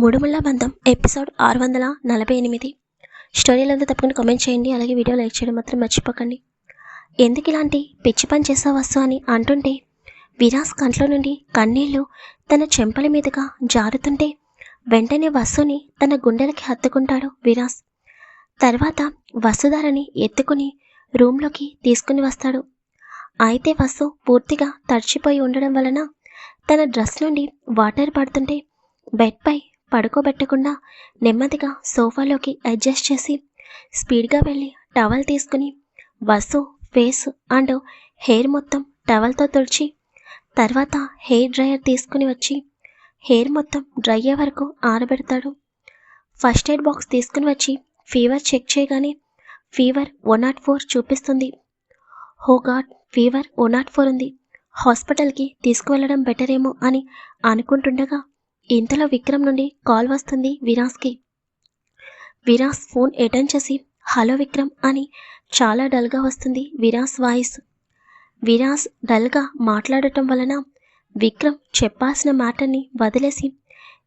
మూడుముళ్ళ బంధం ఎపిసోడ్ ఆరు వందల నలభై ఎనిమిది. స్టోరీలో తప్పకుండా కామెంట్ చేయండి అలాగే వీడియో లైక్ చేయడం మాత్రం మర్చిపోకండి. ఎందుకు ఇలాంటి పిచ్చి పని చేసావు అని అంటుంటే విరాస్ కంట్లో నుండి కన్నీళ్ళు తన చెంపల మీదుగా జారుతుంటే వెంటనే వసుని తన గుండెలకి హత్తుకుంటాడు విరాస్. తర్వాత వసుధారని ఎత్తుకుని రూమ్లోకి తీసుకుని వస్తాడు. అయితే వసు పూర్తిగా తడిచిపోయి ఉండడం వలన తన డ్రెస్ నుండి వాటర్ పడుతుంటే బెడ్పై పడుకోబెట్టకుండా నెమ్మదిగా సోఫాలోకి అడ్జస్ట్ చేసి స్పీడ్గా వెళ్ళి టవల్ తీసుకుని వసు ఫేస్ అండ్ హెయిర్ మొత్తం టవల్తో తుడిచి తర్వాత హెయిర్ డ్రయర్ తీసుకుని వచ్చి హెయిర్ మొత్తం డ్రై అయ్యే వరకు ఆరబెడతాడు. ఫస్ట్ ఎయిడ్ బాక్స్ తీసుకుని వచ్చి ఫీవర్ చెక్ చేయగానే ఫీవర్ వన్ నాట్ ఫోర్ చూపిస్తుంది. హో god fever one not four ఉంది. హాస్పిటల్కి తీసుకువెళ్ళడం బెటర్ ఏమో అని అనుకుంటుండగా ఇంతలో విక్రమ్ నుండి కాల్ వస్తుంది విరాస్కి. విరాస్ ఫోన్ అటెండ్ చేసి హలో విక్రమ్ అని చాలా డల్గా వస్తుంది విరాస్ వాయిస్. విరాస్ డల్గా మాట్లాడటం వలన విక్రమ్ చెప్పాల్సిన మాటని వదిలేసి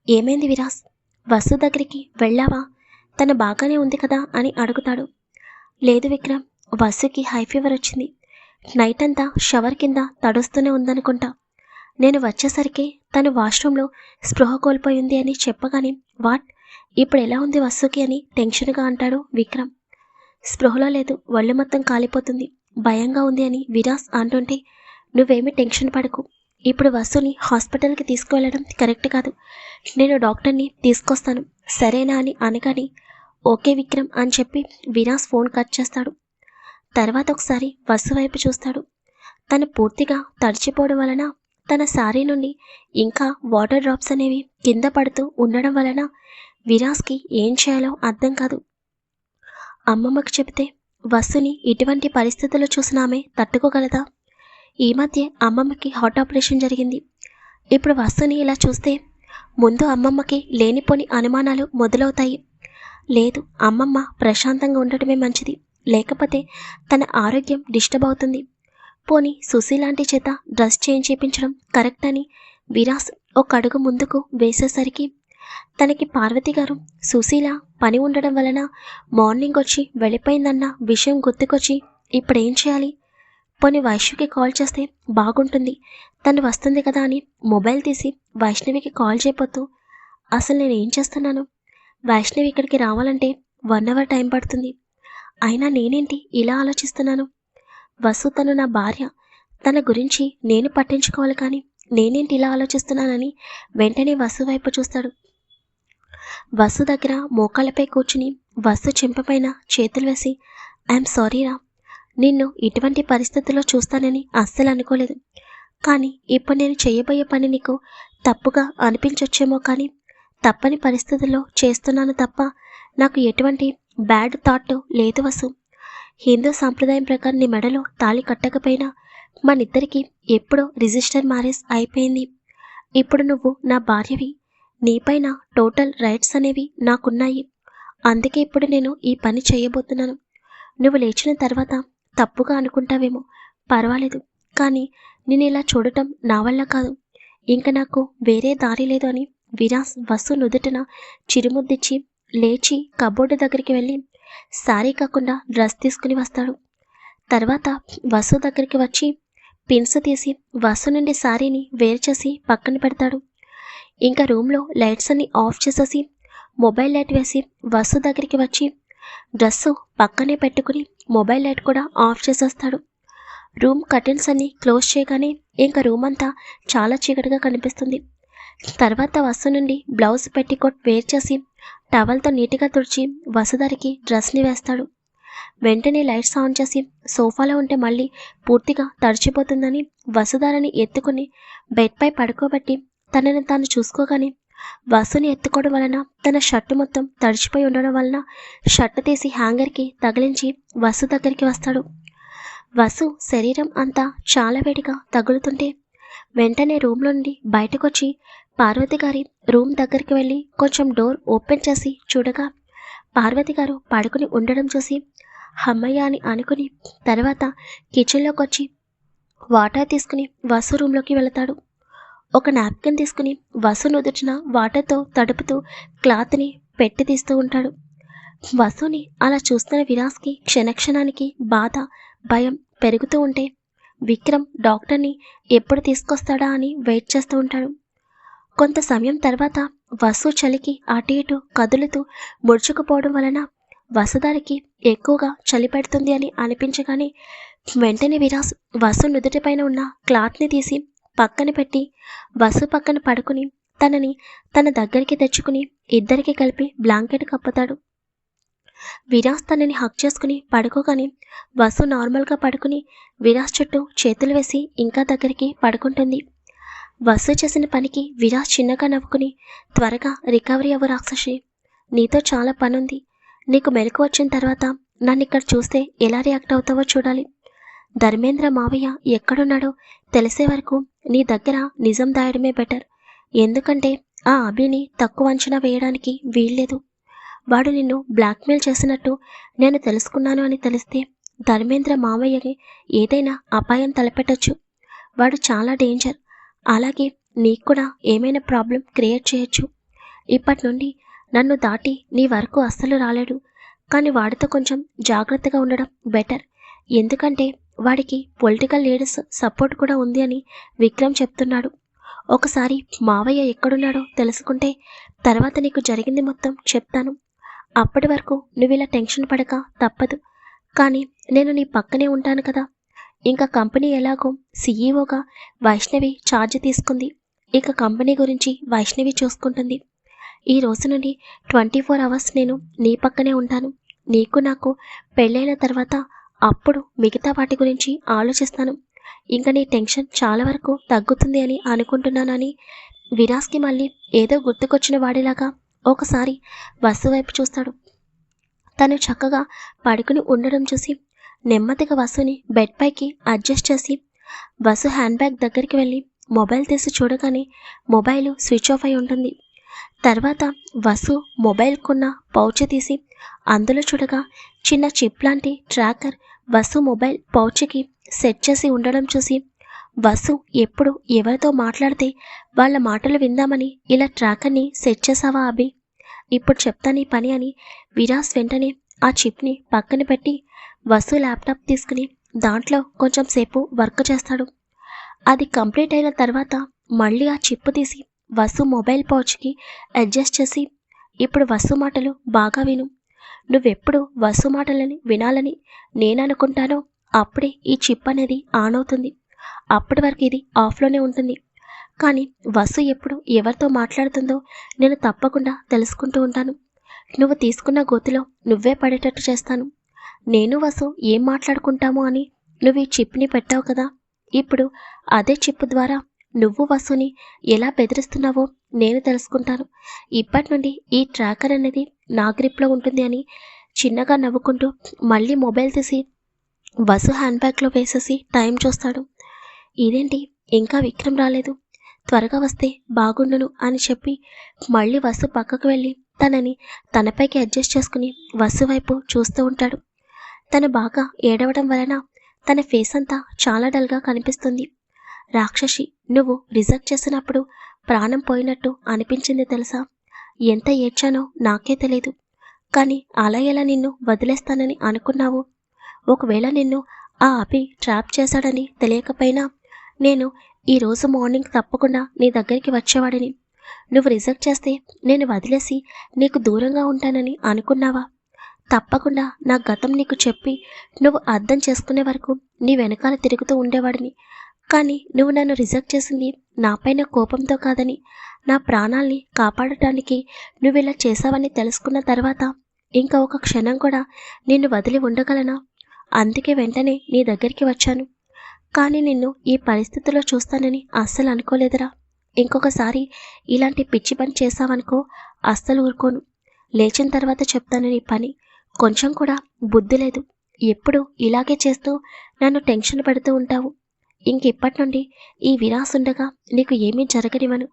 ఏమైంది విరాస్? వసు దగ్గరికి వెళ్ళావా? తన బాగానే ఉంది కదా? అని అడుగుతాడు. లేదు విక్రమ్ వసుకి హై ఫీవర్ వచ్చింది. నైట్ అంతా షవర్ కింద తడుస్తూనే ఉందనుకుంటా. నేను వచ్చేసరికి తను వాష్రూమ్లో స్పృహ కోల్పోయింది అని చెప్పగానే వాట్? ఇప్పుడు ఎలా ఉంది వసుకి అని టెన్షన్గా అంటాడు విక్రమ్. స్పృహలో లేదు ఒళ్ళు మొత్తం కాలిపోతుంది భయంగా ఉంది అని విరాస్ అంటుంటే నువ్వేమీ టెన్షన్ పడకు. ఇప్పుడు వస్తుని హాస్పిటల్కి తీసుకువెళ్ళడం కరెక్ట్ కాదు. నేను డాక్టర్ని తీసుకొస్తాను. సరేనా అని అనగానే ఓకే విక్రమ్ అని చెప్పి విరాస్ ఫోన్ కట్ చేస్తాడు. తర్వాత ఒకసారి వసు వైపు చూస్తాడు. తను పూర్తిగా తడిచిపోవడం వలన తన సారీ నుండి ఇంకా వాటర్ డ్రాప్స్ అనేవి కింద పడుతూ ఉండడం వలన విరాస్కి ఏం చేయాలో అర్థం కాదు. అమ్మమ్మకు చెబితే వసుని ఇటువంటి పరిస్థితుల్లో చూసిన ఆమె తట్టుకోగలదా? ఈ మధ్య అమ్మమ్మకి హార్ట్ ఆపరేషన్ జరిగింది. ఇప్పుడు వసుని ఇలా చూస్తే ముందు అమ్మమ్మకి లేనిపోని అనుమానాలు మొదలవుతాయి. లేదు అమ్మమ్మ ప్రశాంతంగా ఉండటమే మంచిది. లేకపోతే తన ఆరోగ్యం డిస్టర్బ్ అవుతుంది. పోని సుశీలాంటి చేత డ్రెస్ చేంజ్ చేయించడం కరెక్ట్ అని విరాస్ ఒక అడుగు ముందుకు వేసేసరికి తనకి పార్వతి గారు సుశీల పని ఉండడం వలన మార్నింగ్ వచ్చి వెళ్ళిపోయిందన్న విషయం గుర్తుకొచ్చి ఇప్పుడు ఏం చేయాలి? పోని వైష్ణవికి కాల్ చేస్తే బాగుంటుంది. తను వస్తుంది కదా అని మొబైల్ తీసి వైష్ణవికి కాల్ చేయబోతూ అసలు నేను ఏం చేస్తున్నాను? వైష్ణవి ఇక్కడికి రావాలంటే వన్ అవర్ టైం పడుతుంది. అయినా నేనేంటి ఇలా ఆలోచిస్తున్నాను? వసు తను నా భార్య. తన గురించి నేను పట్టించుకోవాలి కానీ నేనేంటి ఇలా ఆలోచిస్తున్నానని వెంటనే వసు వైపు చూస్తాడు. వసు దగ్గర మోకాళ్ళపై కూర్చుని వసు చెంపపైన చేతులు వేసి ఐఎమ్ సారీరా నిన్ను ఇటువంటి పరిస్థితుల్లో చూస్తానని అస్సలు అనుకోలేదు. కానీ ఇప్పుడు నేను చేయబోయే పని నీకు తప్పుగా అనిపించొచ్చేమో కానీ తప్పని పరిస్థితుల్లో చేస్తున్నాను తప్ప నాకు ఎటువంటి బ్యాడ్ థాట్ లేదు వసు. హిందూ సాంప్రదాయం ప్రకారం నీ మెడలో తాళి కట్టకపోయినా మనిద్దరికి ఎప్పుడో రిజిస్టర్ మ్యారేజ్ అయిపోయింది. ఇప్పుడు నువ్వు నా భార్యవి. నీపైన టోటల్ రైట్స్ అనేవి నాకున్నాయి. అందుకే ఇప్పుడు నేను ఈ పని చేయబోతున్నాను. నువ్వు లేచిన తర్వాత తప్పుగా అనుకుంటావేమో. పర్వాలేదు. కానీ నేను ఇలా చూడటం నా వల్ల కాదు. ఇంకా నాకు వేరే దారి లేదు అని విరాస్ వసు నుదుటిన చిరుముద్దిచ్చి లేచి కబోర్డు దగ్గరికి వెళ్ళి సారీ కాకుండా డ్రెస్ తీసుకుని వస్తాడు. తర్వాత వసు దగ్గరికి వచ్చి పిన్స్ తీసి వసు నుండి సారీని వేరు చేసి పక్కన పెడతాడు. ఇంకా రూమ్లో లైట్స్ అన్ని ఆఫ్ చేసేసి మొబైల్ లైట్ వేసి వసు దగ్గరికి వచ్చి డ్రెస్సు పక్కనే పెట్టుకుని మొబైల్ లైట్ కూడా ఆఫ్ చేసేస్తాడు. రూమ్ కర్టెన్స్ అన్ని క్లోజ్ చేయగానే ఇంకా రూమ్ అంతా చాలా చీకటిగా కనిపిస్తుంది. తర్వాత వసు నుండి బ్లౌజ్ పెట్టి పెట్టికోట్ వేర్ చేసి టవల్తో నీట్గా తుడిచి వసుధరికి డ్రెస్ని వేస్తాడు. వెంటనే లైట్స్ ఆన్ చేసి సోఫాలో ఉంటే మళ్ళీ పూర్తిగా తడిచిపోతుందని వసుధారని ఎత్తుకుని బెడ్పై పడుకోబెట్టి తనని తాను చూసుకోగానే వసుని ఎత్తుకోవడం వలన తన షర్టు మొత్తం తడిచిపోయి ఉండడం వలన షర్ట్ తీసి హ్యాంగర్కి తగిలించి వసు దగ్గరికి వస్తాడు. వసు శరీరం అంతా చాలా వేడిగా తగులుతుంటే వెంటనే రూమ్లో నుండి బయటకొచ్చి పార్వతి గారి రూమ్ దగ్గరికి వెళ్ళి కొంచెం డోర్ ఓపెన్ చేసి చూడగా పార్వతి గారు పడుకుని ఉండడం చూసి హమ్మయ్య అని అనుకుని తర్వాత కిచెన్లోకి వచ్చి వాటర్ తీసుకుని వసు రూమ్లోకి వెళతాడు. ఒక నాప్కిన్ తీసుకుని వసు నుదుటిన వాటర్తో తడుపుతూ క్లాత్ని పెట్టి తీస్తూ ఉంటాడు. వసుని అలా చూస్తున్న విరాస్కి క్షణక్షణానికి బాధ భయం పెరుగుతూ ఉంటే విక్రమ్ డాక్టర్ని ఎప్పుడు తీసుకొస్తాడా అని వెయిట్ చేస్తూ ఉంటాడు. కొంత సమయం తర్వాత వసు చలికి అటు ఇటు కదులుతూ ముడుచుకుపోవడం వలన వసుదారికి ఎక్కువగా చలి పెడుతుంది అని అనిపించగానే వెంటనే విరాస్ వసు నుదుటిపైన ఉన్న క్లాత్ని తీసి పక్కన పెట్టి వసు పక్కన పడుకుని తనని తన దగ్గరికి తెచ్చుకుని ఇద్దరికి కలిపి బ్లాంకెట్ కప్పుతాడు. విరాస్ తనని హక్ చేసుకుని పడుకోగానే వసు నార్మల్గా పడుకుని విరాస్ చుట్టూ చేతులు వేసి ఇంకా దగ్గరికి పడుకుంటుంది. వసు చేసిన పనికి విరాజ్ చిన్నగా నవ్వుకుని త్వరగా రికవరీ అవ్వు రాక్షసి. నీతో చాలా పనుంది. నీకు మెలకు వచ్చిన తర్వాత నన్ను ఇక్కడ చూస్తే ఎలా రియాక్ట్ అవుతావో చూడాలి. ధర్మేంద్ర మావయ్య ఎక్కడున్నాడో తెలిసే వరకు నీ దగ్గర నిజం దాయడమే బెటర్. ఎందుకంటే ఆ అభిని తక్కువ అంచనా వేయడానికి వీల్లేదు. వాడు నిన్ను బ్లాక్మెయిల్ చేసినట్టు నేను తెలుసుకున్నాను అని తెలిస్తే ధర్మేంద్ర మావయ్యకి ఏదైనా అపాయం తలపెట్టొచ్చు. వాడు చాలా డేంజర్. అలాగే నీకు కూడా ఏమైనా ప్రాబ్లం క్రియేట్ చేయొచ్చు. ఇప్పటి నుండి నన్ను దాటి నీ వరకు అస్సలు రాలేడు. కానీ వాడితో కొంచెం జాగ్రత్తగా ఉండడం బెటర్. ఎందుకంటే వాడికి పొలిటికల్ లీడర్స్ సపోర్ట్ కూడా ఉంది అని విక్రమ్ చెప్తున్నాడు. ఒకసారి మావయ్య ఎక్కడున్నాడో తెలుసుకుంటే తర్వాత నీకు జరిగింది మొత్తం చెప్తాను. అప్పటి వరకు నువ్వు ఇలా టెన్షన్ పడక తప్పదు. కానీ నేను నీ పక్కనే ఉంటాను కదా. ఇంకా కంపెనీ ఎలాగో సీఈఓగా వైష్ణవి ఛార్జ్ తీసుకుంది. ఇక కంపెనీ గురించి వైష్ణవి చూసుకుంటుంది. ఈ రోజు నుండి ట్వంటీ ఫోర్ అవర్స్ నేను నీ పక్కనే ఉంటాను. నీకు నాకు పెళ్ళైన తర్వాత అప్పుడు మిగతా వాటి గురించి ఆలోచిస్తాను. ఇంకా నీ టెన్షన్ చాలా వరకు తగ్గుతుంది అని అనుకుంటున్నానని విరాస్కి మళ్ళీ ఏదో గుర్తుకొచ్చిన వాడిలాగా ఒకసారి వసు వైపు చూస్తాడు. తను చక్కగా పడుకుని ఉండడం చూసి నెమ్మదిగా వసుని బెడ్ పైకి అడ్జస్ట్ చేసి వసు హ్యాండ్ బ్యాగ్ దగ్గరికి వెళ్ళి మొబైల్ తీసి చూడగానే మొబైల్ స్విచ్ ఆఫ్ అయి ఉంటుంది. తర్వాత వసు మొబైల్కున్న పౌచ్ తీసి అందులో చూడగా చిన్న చిప్ లాంటి ట్రాకర్ వసు మొబైల్ పౌచ్కి సెట్ చేసి ఉండడం చూసి వసు ఎప్పుడు ఎవరితో మాట్లాడితే వాళ్ళ మాటలు విందామని ఇలా ట్రాకర్ని సెట్ చేసావా అభి? ఇప్పుడు చెప్తాను నీ పని అని విరాస్ వెంటనే ఆ చిప్ని పక్కన పెట్టి వసు ల్యాప్టాప్ తీసుకుని దాంట్లో కొంచెం సేపు వర్క్ చేస్తాడు. అది కంప్లీట్ అయిన తర్వాత మళ్ళీ ఆ చిప్ తీసి వసు మొబైల్ పౌచ్కి అడ్జస్ట్ చేసి ఇప్పుడు వసు మాటలు బాగా విను. నువ్వెప్పుడు వసు మాటలని వినాలని నేను అనుకుంటానో అప్పుడే ఈ చిప్ అనేది ఆన్ అవుతుంది. అప్పటి వరకు ఇది ఆఫ్లోనే ఉంటుంది. కానీ వసు ఎప్పుడు ఎవరితో మాట్లాడుతుందో నేను తప్పకుండా తెలుసుకుంటూ ఉంటాను. నువ్వు తీసుకున్న గోతిలో నువ్వే పడేటట్టు చేస్తాను. నేను వసు ఏం మాట్లాడుకుంటాము అని నువ్వు ఈ చిప్ని పెట్టావు కదా? ఇప్పుడు అదే చిప్ ద్వారా నువ్వు వసుని ఎలా బెదిరిస్తున్నావో నేను తెలుసుకుంటాను. ఇప్పటి నుండి ఈ ట్రాకర్ అనేది నా గ్రిప్లో ఉంటుంది అని చిన్నగా నవ్వుకుంటూ మళ్ళీ మొబైల్ తీసి వసు హ్యాండ్ బ్యాగ్లో వేసేసి టైం చూస్తాడు. ఇదేంటి? ఇంకా విక్రమ్ రాలేదు. త్వరగా వస్తే బాగుండును అని చెప్పి మళ్ళీ వసు పక్కకు వెళ్ళి తనని తనపైకి అడ్జస్ట్ చేసుకుని వసు వైపు చూస్తూ ఉంటాడు. తను బాగా ఏడవడం వలన తన ఫేస్ అంతా చాలా డల్గా కనిపిస్తుంది. రాక్షసి నువ్వు రిజెక్ట్ చేసినప్పుడు ప్రాణం పోయినట్టు అనిపించింది తెలుసా? ఎంత ఏడ్చానో నాకే తెలీదు. కానీ అలా ఎలా నిన్ను వదిలేస్తానని అనుకున్నావు? ఒకవేళ నిన్ను ఆ అభి ట్రాప్ చేశాడని తెలియకపోయినా నేను ఈ రోజు మార్నింగ్ తప్పకుండా నీ దగ్గరికి వచ్చేవాడిని. నువ్వు రిజెక్ట్ చేస్తే నేను వదిలేసి నీకు దూరంగా ఉంటానని అనుకున్నావా? తప్పకుండా నా గతం నీకు చెప్పి నువ్వు అర్థం చేసుకునే వరకు నీ వెనకాల తిరుగుతూ ఉండేవాడిని. కానీ నువ్వు నన్ను రిజెక్ట్ చేసింది నాపైన కోపంతో కాదని నా ప్రాణాల్ని కాపాడటానికి నువ్వు ఇలా చేశావని తెలుసుకున్న తర్వాత ఇంకా ఒక క్షణం కూడా నిన్ను వదిలి ఉండగలనా? అందుకే వెంటనే నీ దగ్గరికి వచ్చాను. కానీ నిన్ను ఈ పరిస్థితిలో చూస్తానని అస్సలు అనుకోలేదురా. ఇంకొకసారి ఇలాంటి పిచ్చి పని చేశావనుకో అస్సలు ఊరుకోను. లేచిన తర్వాత చెప్తాను నీ పని. కొంచెం కూడా బుద్ధి లేదు. ఎప్పుడు ఇలాగే చేస్తూ నన్ను టెన్షన్ పెడుతూ ఉంటావు? ఇంకెప్పటి నుండి ఈ విరాస్ ఉండగా నీకు ఏమీ జరగనివను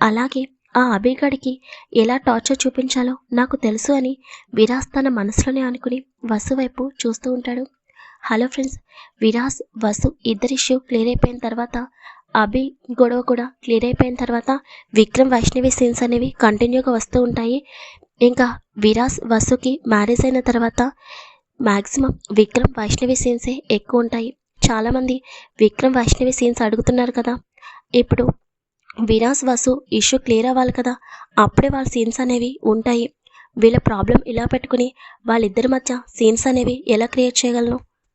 అలాగే ఆ అభిగాడికి ఎలా టార్చర్ చూపించాలో నాకు తెలుసు అని విరాస్ తన మనసులోనే అనుకుని వసు వైపు చూస్తూ ఉంటాడు. హలో ఫ్రెండ్స్ విరాస్ వసు ఇద్దరి ఇష్యూ క్లియర్ అయిపోయిన తర్వాత అభి గొడవ కూడా క్లియర్ అయిపోయిన తర్వాత విక్రమ్ వైష్ణవి సీన్స్ అనేవి కంటిన్యూగా వస్తూ ఉంటాయి. ఇంకా విరాస్ వసుకి మ్యారేజ్ అయిన తర్వాత మ్యాక్సిమం విక్రమ్ వైష్ణవి సీన్సే ఎక్కువ ఉంటాయి. చాలామంది విక్రమ్ వైష్ణవి సీన్స్ అడుగుతున్నారు కదా. ఇప్పుడు విరాస్ వసు ఇష్యూ క్లియర్ అవ్వాలి కదా. అప్పుడే వాళ్ళ సీన్స్ అనేవి ఉంటాయి. వీళ్ళ ప్రాబ్లం ఇలా పెట్టుకుని వాళ్ళిద్దరి మధ్య సీన్స్ అనేవి ఎలా క్రియేట్ చేయగలను?